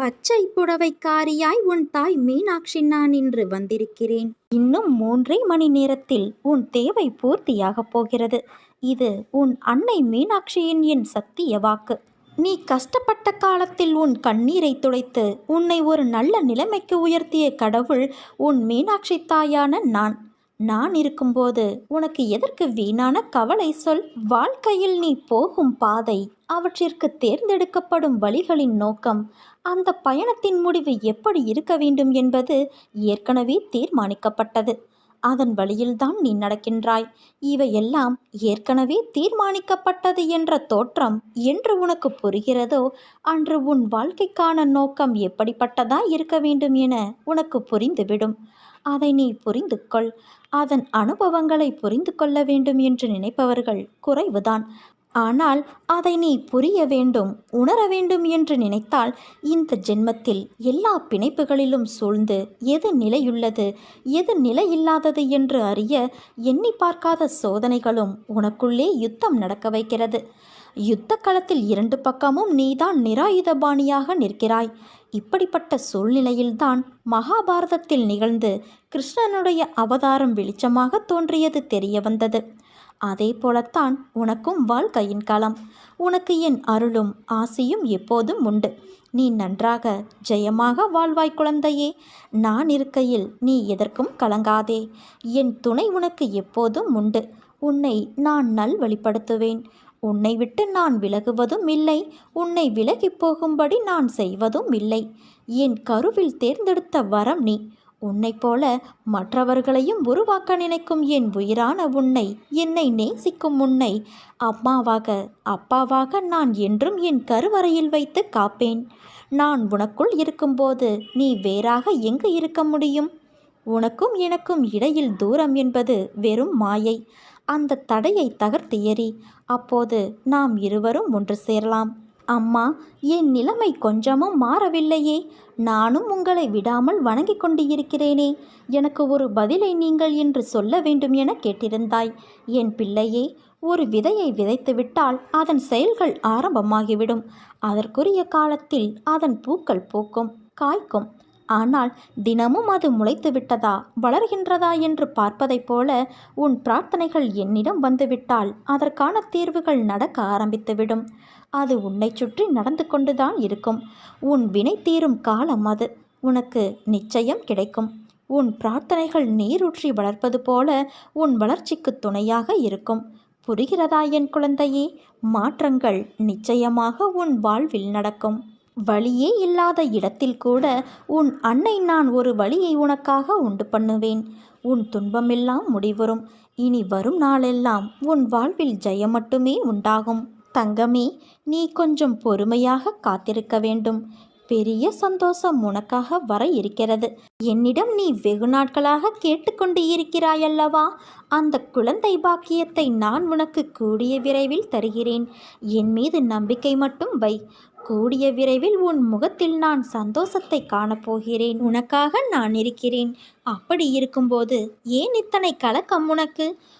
பச்சை புடவைக்காரியாய் உன் தாய் மீனாட்சி நான் இன்று வந்திருக்கிறேன். இன்னும் மூன்றே மணி நேரத்தில் உன் தேவை பூர்த்தியாகப் போகிறது. இது உன் அன்னை மீனாட்சியின் என் சத்திய வாக்கு. நீ கஷ்டப்பட்ட காலத்தில் உன் கண்ணீரை துடைத்து உன்னை ஒரு நல்ல நிலைமைக்கு உயர்த்திய கடவுள் உன் மீனாட்சி தாயான நான். நான் இருக்கும்போது உனக்கு எதற்கு வீணான கவலை சொல்? வாழ்க்கையில் நீ போகும் பாதை அவற்றிற்கு தேர்ந்தெடுக்கப்படும் வழிகளின் நோக்கம் அந்த பயணத்தின் முடிவு எப்படி இருக்க வேண்டும் என்பது ஏற்கனவே தீர்மானிக்கப்பட்டது. அதன் வழியில்தான் நீ நடக்கின்றாய். இவையெல்லாம் ஏற்கனவே தீர்மானிக்கப்பட்டது என்ற தோற்றம் என்று உனக்கு புரிகிறதோ அன்று உன் வாழ்க்கைக்கான நோக்கம் எப்படிப்பட்டதாய் இருக்க வேண்டும் என உனக்கு புரிந்துவிடும். அதை நீ புரிந்து கொள் அதன் அனுபவங்களை புரிந்து கொள்ள வேண்டும் என்று நினைப்பவர்கள் குறைவுதான். ஆனால் அதை நீ புரிய வேண்டும் உணர வேண்டும் என்று நினைத்தால் இந்த ஜென்மத்தில் எல்லா பிணைப்புகளிலும் சூழ்ந்து எது நிலையுள்ளது எது நிலையில்லாதது என்று அறிய எண்ணி பார்க்காத சோதனைகளும் உனக்குள்ளே யுத்தம் நடக்க வைக்கிறது. யுத்த களத்தில் இரண்டு பக்கமும் நீதான் நிராயுதபாணியாக நிற்கிறாய். இப்படிப்பட்ட சூழ்நிலையில்தான் மகாபாரதத்தில் நிகழ்ந்து கிருஷ்ணனுடைய அவதாரம் வெளிச்சமாக தோன்றியது தெரிய வந்தது. அதே போலத்தான் உனக்கும் வாழ்க்கையின் காலம் உனக்கு என் அருளும் ஆசையும் எப்போதும் உண்டு. நீ நன்றாக ஜெயமாக வாழ்வாய் குழந்தையே. நான் இருக்கையில் நீ எதற்கும் கலங்காதே. என் துணை உனக்கு எப்போதும் உண்டு. உன்னை நான் நல் வழிப்படுத்துவேன் உன்னை விட்டு நான் விலகுவதும் இல்லை. உன்னை விலகிப் போகும்படி நான் செய்வதும் இல்லை. என் கருவில் தேர்ந்தெடுத்த வரம் நீ. உன்னைப் போல மற்றவர்களையும் உருவாக்க நினைக்கும் என் உயிரான உன்னை என்னை நேசிக்கும் உன்னை அம்மாவாக அப்பாவாக நான் என்றும் என் கருவறையில் வைத்து காப்பேன். நான் உனக்குள் இருக்கும்போது நீ வேறாக எங்கு இருக்க முடியும்? உனக்கும் எனக்கும் இடையில் தூரம் என்பது வெறும் மாயை. அந்த தடையை தகர்த்து எறி அப்போது நாம் இருவரும் ஒன்று சேரலாம். அம்மா என் நிலைமை கொஞ்சமும் மாறவில்லையே. நானும் உங்களை விடாமல் வணங்கிக் கொண்டு இருக்கிறேனே எனக்கு ஒரு பதிலை நீங்கள் என்று சொல்ல வேண்டும் என கேட்டிருந்தாய். என் பிள்ளையே ஒரு விதையை விதைத்துவிட்டால் அதன் செயல்கள் ஆரம்பமாகிவிடும். அதற்குரிய காலத்தில் அதன் பூக்கள் பூக்கும் காய்க்கும். ஆனால் தினமும் அது முளைத்து விட்டதா வளர்கின்றதா என்று பார்ப்பதைப் போல உன் பிரார்த்தனைகள் என்னிடம் வந்துவிட்டால் அதற்கான தீர்வுகள் நடக்க ஆரம்பித்துவிடும். அது உன்னை சுற்றி நடந்து கொண்டுதான் இருக்கும். உன் வினை தீரும் காலம் அது. உனக்கு நிச்சயம் கிடைக்கும். உன் பிரார்த்தனைகள் நீரூற்றி வளர்ப்பது போல உன் வளர்ச்சிக்கு துணையாக இருக்கும். புரிகிறதா என் குழந்தையே? மாற்றங்கள் நிச்சயமாக உன் வாழ்வில் நடக்கும். வழியே இல்லாத இடத்தில் கூட உன் அன்னை நான் ஒரு வழியை உனக்காக உண்டு பண்ணுவேன். உன் துன்பமெல்லாம் முடிவரும் இனி வரும் நாளெல்லாம் உன் வாழ்வில் ஜெயம் மட்டுமே உண்டாகும். தங்கமே நீ கொஞ்சம் பொறுமையாக காத்திருக்க வேண்டும். பெரிய சந்தோஷம் உனக்காக வர இருக்கிறது. என்னிடம் நீ வெகு நாட்களாக கேட்டுக்கொண்டு இருக்கிறாயல்லவா? அந்த குழந்தை பாக்கியத்தை நான் உனக்கு கூடிய விரைவில் தருகிறேன். என் மீது நம்பிக்கை மட்டும் வை. கூடிய விரைவில் உன் முகத்தில் நான் சந்தோஷத்தை காணப்போகிறேன் உனக்காக நான் இருக்கிறேன். அப்படி இருக்கும்போது ஏன் இத்தனை கலக்கம் உனக்கு?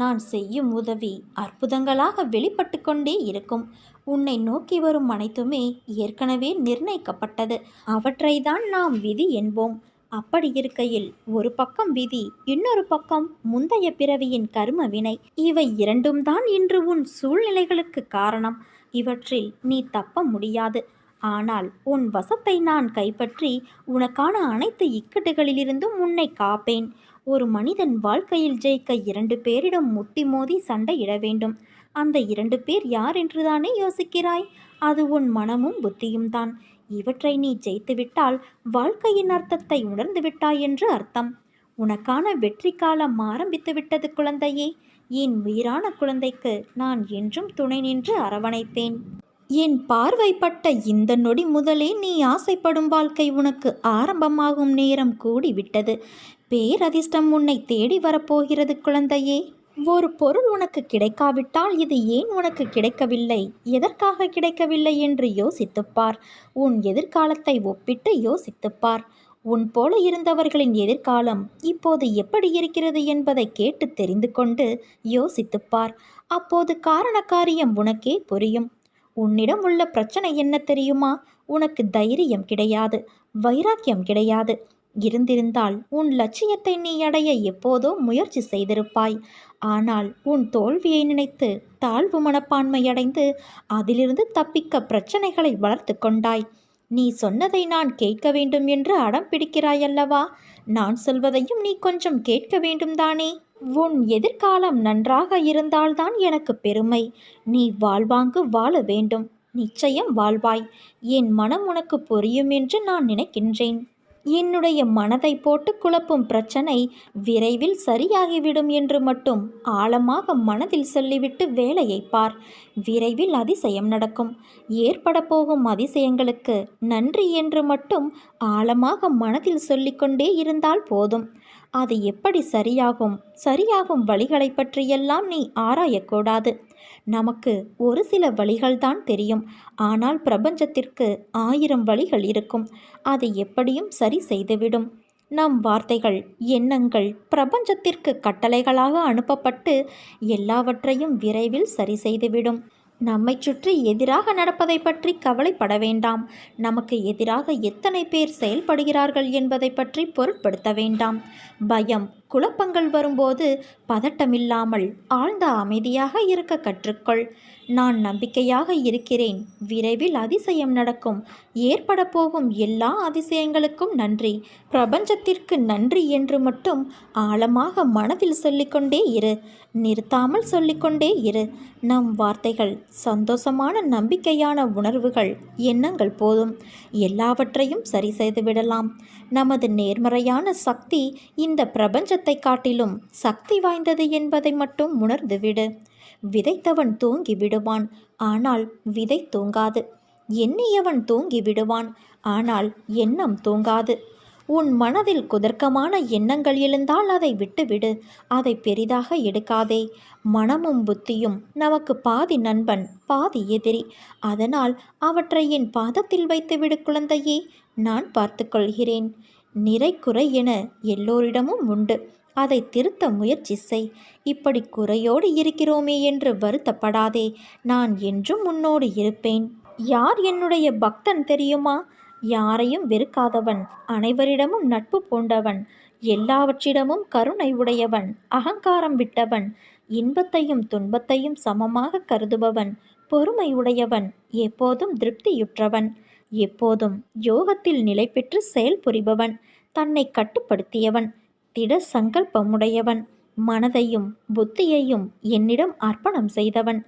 நான் செய்யும் உதவி அற்புதங்களாக வெளிப்பட்டு கொண்டே இருக்கும். உன்னை நோக்கி வரும் அனைத்துமே ஏற்கனவே நிர்ணயிக்கப்பட்டது. அவற்றைதான் நாம் விதி என்போம். அப்படி இருக்கையில் ஒரு பக்கம் விதி இன்னொரு பக்கம் முந்தைய பிறவியின் கர்ம வினை. இவை இரண்டும் தான் இன்று உன் சூழ்நிலைகளுக்கு காரணம். இவற்றில் நீ தப்ப முடியாது. ஆனால் உன் வசத்தை நான் கைப்பற்றி உனக்கான அனைத்து இக்கட்டுகளிலிருந்தும் உன்னை காப்பேன். ஒரு மனிதன் வாழ்க்கையில் ஜெயிக்க இரண்டு பேரிடம் முட்டி மோதி சண்டையிட வேண்டும். அந்த இரண்டு பேர் யார் என்றுதானே யோசிக்கிறாய்? அது உன் மனமும் புத்தியும் தான். இவற்றை நீ ஜெயித்துவிட்டால் வாழ்க்கையின் அர்த்தத்தை உணர்ந்து விட்டாய் என்று அர்த்தம். உனக்கான வெற்றி காலம் ஆரம்பித்து விட்டது குழந்தையே. என் உயிரான குழந்தைக்கு நான் என்றும் துணை நின்று அரவணைப்பேன். என் பார்வைப்பட்ட இந்த நொடி முதலே நீ ஆசைப்படும் வாழ்க்கை உனக்கு ஆரம்பமாகும் நேரம் கூடிவிட்டது. பேரதிர்ஷ்டம் உன்னை தேடி வரப்போகிறது குழந்தையே. ஒரு பொருள் உனக்கு கிடைக்காவிட்டால் இது ஏன் உனக்கு கிடைக்கவில்லை? எதற்காக கிடைக்கவில்லை என்று யோசித்துப்பார் உன் எதிர்காலத்தை ஒப்பிட்டு யோசித்துப்பார் உன் போல இருந்தவர்களின் எதிர்காலம் இப்போது எப்படி இருக்கிறது என்பதை கேட்டு தெரிந்து கொண்டு யோசித்துப்பார் அப்போது காரண காரியம் உனக்கே புரியும். உன்னிடம் உள்ள பிரச்சனை என்ன தெரியுமா? உனக்கு தைரியம் கிடையாது வைராக்கியம் கிடையாது. இருந்திருந்தால் உன் லட்சியத்தை நீ அடைய எப்போதோ முயற்சி செய்திருப்பாய். ஆனால் உன் தோல்வியை நினைத்து தாழ்வு மனப்பான்மையடைந்து அதிலிருந்து தப்பிக்க பிரச்சனைகளை வளர்த்து கொண்டாய். நீ சொன்னதை நான் கேட்க வேண்டும் என்று அடம் பிடிக்கிறாயல்லவா நான் சொல்வதையும் நீ கொஞ்சம் கேட்க வேண்டும் தானே? உன் எதிர்காலம் நன்றாக இருந்தால்தான் எனக்கு பெருமை. நீ வாழ்வாங்கு வாழ வேண்டும். நிச்சயம் வாழ்வாய். என் மனம் உனக்கு புரியும் என்று நான் நினைக்கின்றேன். என்னுடைய மனதை போட்டு குழப்பும் பிரச்சனை விரைவில் சரியாகிவிடும் என்று மட்டும் ஆழமாக மனதில் சொல்லிவிட்டு வேலையை பார். விரைவில் அதிசயம் நடக்கும். ஏற்பட போகும் அதிசயங்களுக்கு நன்றி என்று மட்டும் ஆழமாக மனதில் சொல்லிக்கொண்டே இருந்தால் போதும். அது எப்படி சரியாகும்? சரியாகும் வழிகளை பற்றியெல்லாம் நீ ஆராயக்கூடாது. நமக்கு ஒரு சில வழிகள்தான் தெரியும். ஆனால் பிரபஞ்சத்திற்கு ஆயிரம் வழிகள் இருக்கும். அதை எப்படியும் சரி செய்துவிடும். நம் வார்த்தைகள் எண்ணங்கள் பிரபஞ்சத்திற்கு கட்டளைகளாக அனுப்பப்பட்டு எல்லாவற்றையும் விரைவில் சரி செய்துவிடும். நம்மை சுற்றி எதிராக நடப்பதை பற்றி கவலைப்பட வேண்டாம். நமக்கு எதிராக எத்தனை பேர் செயல்படுகிறார்கள் என்பதை பற்றி பொருட்படுத்த வேண்டாம். பயம் குழப்பங்கள் வரும்போது பதட்டமில்லாமல் ஆழ்ந்த அமைதியாக இருக்க கற்றுக்கொள். நான் நம்பிக்கையாக இருக்கிறேன். விரைவில் அதிசயம் நடக்கும். ஏற்பட போகும் எல்லா அதிசயங்களுக்கும் நன்றி. பிரபஞ்சத்திற்கு நன்றி என்று மட்டும் ஆழமாக மனதில் சொல்லிக்கொண்டே இரு. நிறுத்தாமல் சொல்லிக்கொண்டே இரு. நம் வார்த்தைகள் சந்தோஷமான நம்பிக்கையான உணர்வுகள் எண்ணங்கள் போதும். எல்லாவற்றையும் சரி செய்துவிடலாம் நமது நேர்மறையான சக்தி இந்த பிரபஞ்ச பிரபஞ்சத்தை காட்டிலும் சக்தி வாய்ந்தது என்பதை மட்டும் உணர்ந்துவிடு விதைத்தவன் தூங்கி விடுவான் ஆனால் விதை தூங்காது. எண்ணியவன் தூங்கி விடுவான் ஆனால் எண்ணம் தூங்காது. உன் மனதில் குதர்க்கமான எண்ணங்கள் எழுந்தால் அதை விட்டுவிடு அதை பெரிதாக எடுக்காதே. மனமும் புத்தியும் நமக்கு பாதி நண்பன் பாதி எதிரி. அதனால் அவற்றை என் பாதத்தில் வைத்துவிடு குழந்தையே நான் பார்த்துக்கொள்கிறேன். நிறை குறை என எல்லோரிடமும் உண்டு. அதை திருத்த முயற்சி செய். இப்படி குறையோடு இருக்கிறோமே என்று வருத்தப்படாதே. நான் என்றும் உன்னோடு இருப்பேன். யார் என்னுடைய பக்தன் தெரியுமா? யாரையும் வெறுக்காதவன். அனைவரிடமும் நட்பு பூண்டவன். எல்லாவற்றிடமும் கருணை உடையவன். அகங்காரம் விட்டவன். இன்பத்தையும் துன்பத்தையும் சமமாக கருதுபவன். பொறுமை உடையவன். எப்போதும் திருப்தியுற்றவன். எப்போதும் யோகத்தில் நிலை பெற்று செயல்புரிபவன் தன்னை கட்டுப்படுத்தியவன் திட சங்கல்பமுடையவன் மனதையும் புத்தியையும் என்னிடம் அர்ப்பணம் செய்தவன்.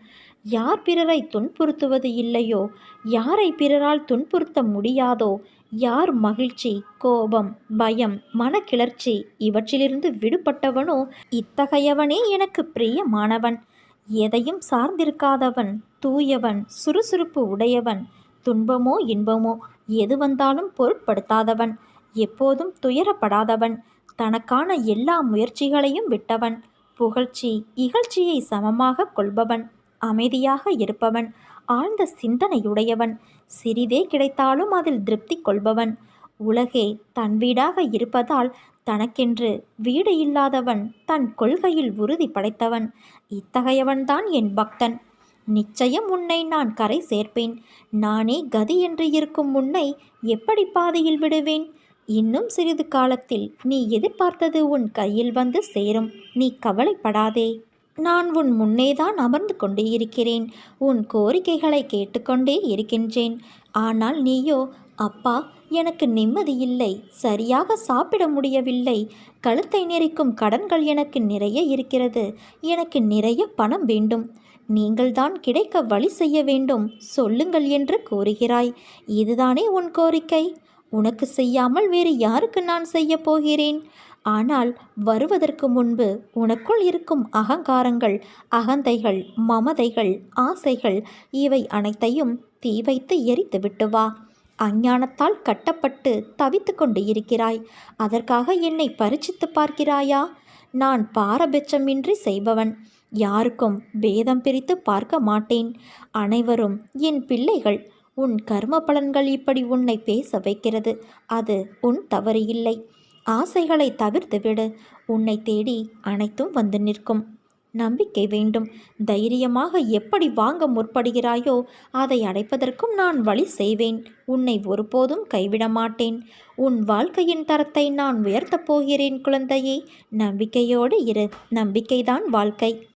யார் பிறரை துன்புறுத்துவது இல்லையோ யாரை பிறரால் துன்புறுத்த முடியாதோ யார் மகிழ்ச்சி கோபம் பயம் மனக்கிளர்ச்சி இவற்றிலிருந்து விடுபட்டவனோ இத்தகையவனே எனக்கு பிரியமானவன். எதையும் சார்ந்திருக்காதவன் தூயவன் சுறுசுறுப்பு உடையவன் துன்பமோ இன்பமோ எது வந்தாலும் பொருட்படுத்தாதவன். எப்போதும் துயரப்படாதவன். தனக்கான எல்லா முயற்சிகளையும் விட்டவன். புகழ்ச்சி இகழ்ச்சியை சமமாக கொள்பவன். அமைதியாக இருப்பவன். ஆழ்ந்த சிந்தனையுடையவன். சிறிதே கிடைத்தாலும் அதில் திருப்தி கொள்பவன். உலகே தன் வீடாக இருப்பதால் தனக்கென்று வீடு இல்லாதவன் தன் கொள்கையில் உறுதி படைத்தவன். இத்தகையவன்தான் என் பக்தன். நிச்சயம் உன்னை நான் கரை சேர்ப்பேன். நானே கதி என்று இருக்கும் உன்னை எப்படி பாதையில் விடுவேன்? இன்னும் சிறிது காலத்தில் நீ எதிர்பார்த்தது உன் கையில் வந்து சேரும். நீ கவலைப்படாதே. நான் உன் முன்னேதான் அமர்ந்து கொண்டே இருக்கிறேன். உன் கோரிக்கைகளை கேட்டுக்கொண்டே இருக்கின்றேன். ஆனால் நீயோ அப்பா எனக்கு நிம்மதி இல்லை. சரியாக சாப்பிட முடியவில்லை. கழுத்தை நெரிக்கும் கடன்கள் எனக்கு நிறைய இருக்கிறது. எனக்கு நிறைய பணம் வேண்டும். நீங்கள்தான் கிடைக்க வழி செய்ய வேண்டும். சொல்லுங்கள் என்று கூறுகிறாய். இதுதானே உன் கோரிக்கை? உனக்கு செய்யாமல் வேறு யாருக்கு நான் செய்ய போகிறேன்? ஆனால் வருவதற்கு முன்பு உனக்குள் இருக்கும் அகங்காரங்கள் அகந்தைகள் மமதைகள் ஆசைகள் இவை அனைத்தையும் தீ வைத்து எரித்து விட்டு வா. அஞ்ஞானத்தால் கட்டப்பட்டு தவித்து கொண்டு இருக்கிறாய். அதற்காக என்னை பரிச்சித்து பார்க்கிறாயா? நான் பாரபட்சமின்றி செய்பவன். யாருக்கும் பேதம் பிரித்து பார்க்க மாட்டேன். அனைவரும் என் பிள்ளைகள் உன் கர்ம பலன்கள் இப்படி உன்னை பேச வைக்கிறது. அது உன் தவறு இல்லை. ஆசைகளை தவிர்த்து விடு. உன்னை தேடி அனைத்தும் வந்து நிற்கும். நம்பிக்கை வேண்டும். தைரியமாக எப்படி வாங்க முற்படுகிறாயோ அதை அடைப்பதற்கும் நான் வழி செய்வேன். உன்னை ஒருபோதும் கைவிட மாட்டேன். உன் வாழ்க்கையின் தரத்தை நான் உயர்த்தப் போகிறேன் குழந்தையே. நம்பிக்கையோடு இரு. நம்பிக்கைதான் வாழ்க்கை.